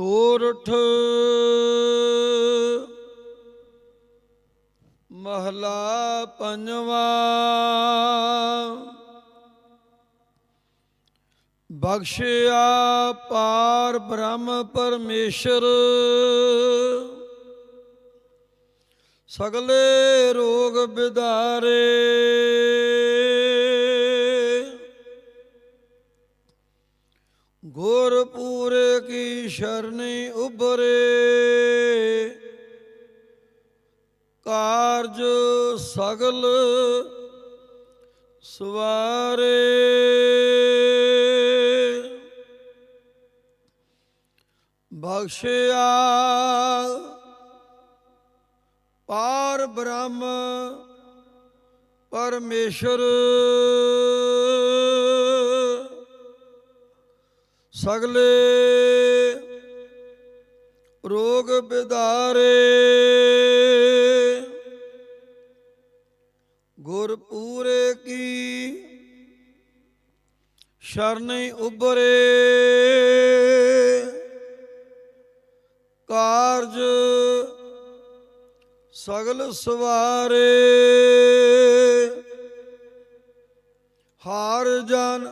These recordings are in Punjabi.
ਸੋਰਠ ਮਹਲਾ ਪੰਜਵਾ। ਬਖਸ਼ਿਆ ਪਾਰ ਬ੍ਰਹਮ ਪਰਮੇਸ਼ਰ। ਸਗਲੇ ਰੋਗ ਬਿਦਾਰੇ। ਗੁਰ ਪੂਰੇ ਕੀ ਸ਼ਰਣੀ ਉਬਰੇ ਕਾਰਜ ਸਗਲ ਸਵਾਰੇ। ਬਖਸ਼ਿਆ ਪਾਰ ਬ੍ਰਹਮ ਪਰਮੇਸ਼ਰ। ਸਗਲੇ ਰੋਗ ਬਿਦਾਰੇ। ਗੁਰ ਪੂਰੇ ਕੀ ਸ਼ਰਣੀ ਉਬਰੇ ਕਾਰਜ ਸਗਲ ਸਵਾਰੇ। ਹਾਰ ਜਨ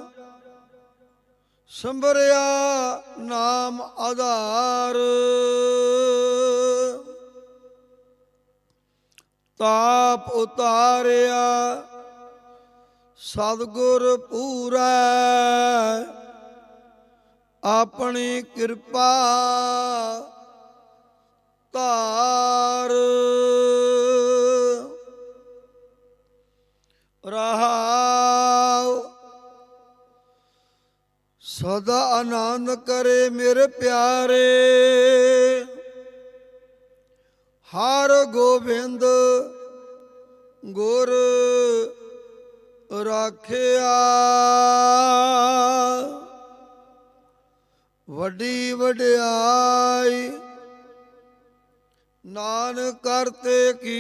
ਸੰਭਰਿਆ ਨਾਮ ਆਧਾਰ। ਤਾਪ ਉਤਾਰਿਆ ਸਤਿਗੁਰ ਪੂਰਾ। ਆਪਣੀ ਕਿਰਪਾ ਧਾਰ। ਰਹਾਉ। ਸਦਾ ਆਨੰਦ ਕਰੇ ਮੇਰੇ ਪਿਆਰੇ। ਹਰ ਗੋਬਿੰਦ ਗੁਰ ਰਾਖਿਆ। ਵੱਡੀ ਵਡਿਆਈ ਨਾਨ ਕਰਤੇ ਕੀ?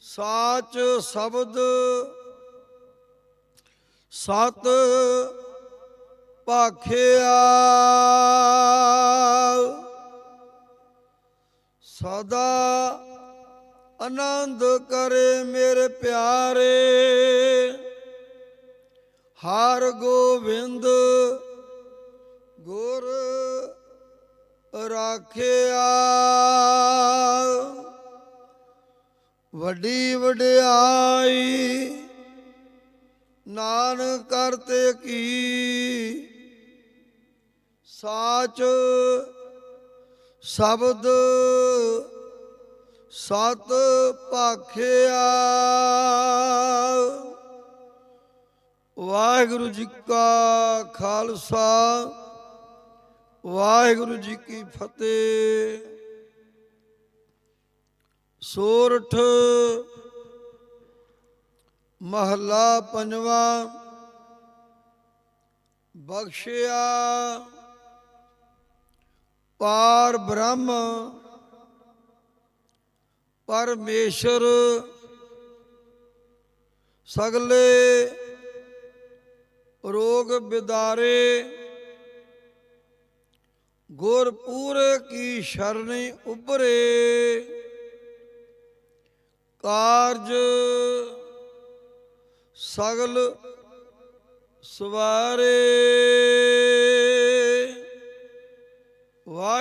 ਸਾਚ ਸ਼ਬਦ ਸਤ ਭਾਖਿਆ। ਸਦਾ ਆਨੰਦ ਕਰੇ ਮੇਰੇ ਪਿਆਰੇ। ਹਰ ਗੋਬਿੰਦ, ਗੁਰ ਰਾਖਿਆ। ਵੱਡੀ ਵਡਿਆਈ ਨਾਨਕ ਕਰਤੇ ਕੀ? ਸਾਚ ਸ਼ਬਦ ਸਤ ਭਾਖਿਆ। ਵਾਹਿਗੁਰੂ ਜੀ ਕਾ ਖਾਲਸਾ, ਵਾਹਿਗੁਰੂ ਜੀ ਕੀ ਫਤਿਹ। ਸੋਰਠ ਮਹਲਾ ਪੰਜਵਾ, ਬਖਸ਼ਿਆ। ਪਾਰ ਬ੍ਰਹਮ ਪਰਮੇਸ਼ਰ ਸਗਲੇ ਰੋਗ ਬਿਦਾਰੇ ਗੁਰ ਪੂਰੇ ਕੀ ਸ਼ਰਣੀ ਉਭਰੇ ਕਾਰਜ ਸਗਲ ਸਵਾਰੇ।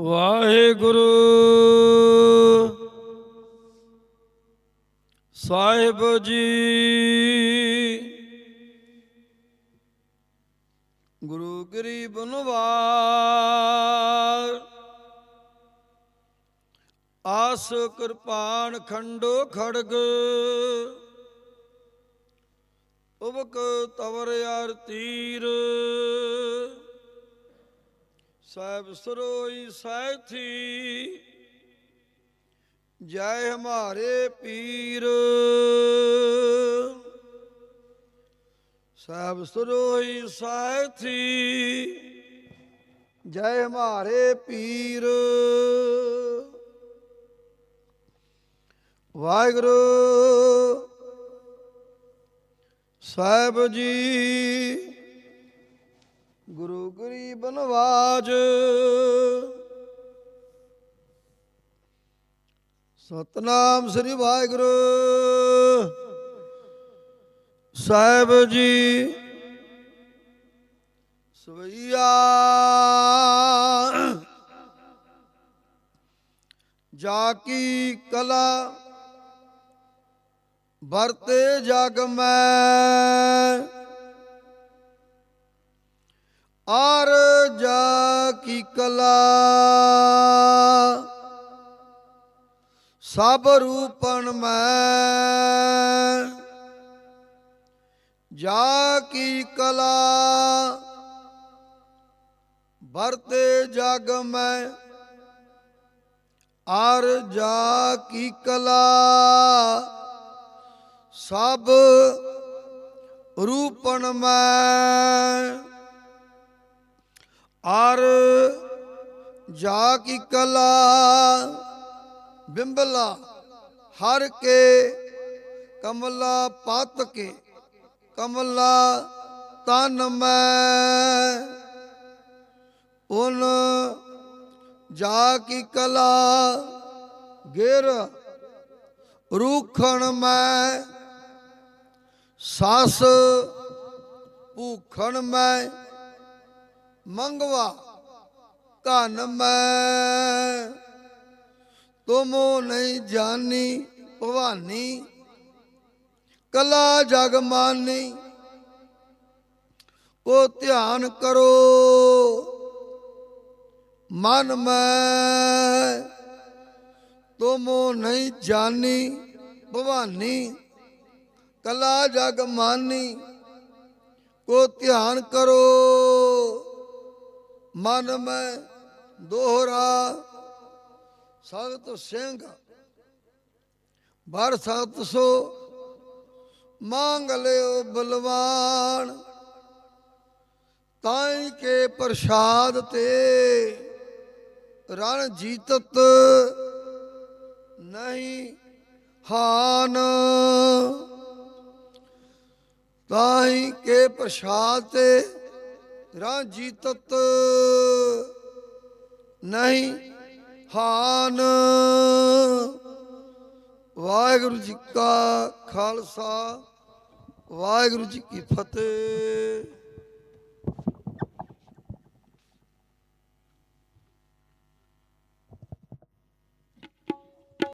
ਵਾਹਿਗੁਰੂ। ਸਾਹਿਬ ਜੀ। ਗੁਰੂ ਗਰੀਬ ਨਵਾਰ ਆਸ ਕਿਰਪਾਨ ਖੰਡੋ ਖੜਗ। ਉਬਕ ਤਵਰ ਯਾਰ ਤੀਰ। ਸਾਹਿਬ ਸਰੋਈ ਸੈਥੀ, ਜੈ ਹਮਾਰੇ ਪੀਰ। ਸਾਹਿਬ ਸਰੋਈ ਸੈਥੀ, ਜੈ ਹਮਾਰੇ ਪੀਰ। ਵਾਹਿਗੁਰੂ ਸਾਹਿਬ ਜੀ ਗੁਰੂ ਗਰੀਬ ਨਵਾਜ। ਸਤਨਾਮ ਸ੍ਰੀ ਵਾਹਿਗੁਰੂ। ਸਾਹਿਬ ਜੀ, ਸਵਈਆ। ਜਾ ਕੀ ਕਲਾ ਵਰਤੇ ਜਗ ਮੈਂ। ਆਰ ਜਾ ਕੀ ਕਲਾ। ਸਭ ਰੂਪਨ ਮੈਂ ਜਾ ਕੀ ਕਲਾ। ਵਰਤੇ ਜਗ ਮੈਂ ਆਰ ਜਾ ਕੀ ਕਲਾ। ਸਭ ਰੂਪਨ ਮੈਂ ਆਰ ਜਾ ਕੀ ਕਲਾ ਬਿੰਬਲਾ, ਹਰ ਕੇ ਕਮਲਾ ਪਤ ਕੇ, ਕਮਲਾ ਤਨ ਮੈਂ। ਉਨ ਜਾ ਕੀ ਕਲਾ ਗਿਰ, ਰੂਖਣ ਮੈਂ। ਸਸ ਭੂਖਣ ਮੈਂ। ਮੰਗਵਾ ਧਨ ਮੈਂ। ਤੁਮੋ ਨਹੀਂ ਜਾਣੀ ਭਵਾਨੀ। ਕਲਾ ਜਗ ਮਾਨੀ। ਕੋ ਧਿਆਨ ਕਰੋ। ਮਨ ਮੈਂ। ਤੁਮੋ ਨਹੀਂ ਜਾਣੀ ਭਵਾਨੀ। ਕਲਾ ਜਗ ਮਾਨੀ। ਕੋ ਧਿਆਨ ਕਰੋ। ਮਨ ਮੈਂ ਦੋਹਰਾ ਸਖਤ ਸਿੰਘ। ਬਰ ਸਤ ਸੋ ਮੰਗ ਲਿਓ ਬਲਵਾਨ। ਤਾਈ ਕੇ ਪ੍ਰਸ਼ਾਦ ਤੇ ਰਣ ਜੀਤਤ ਨਹੀਂ ਹਾਨ। ਤਾਈ ਕੇ ਪ੍ਰਸ਼ਾਦ ਤੇ ਰਣ ਜੀਤਤ ਨਹੀਂ ਹਾਨ। ਵਾਹਿਗੁਰੂ ਜੀ ਕਾ ਖਾਲਸਾ ਵਾਹਿਗੁਰੂ ਜੀ ਕੀ ਫਤਿਹ।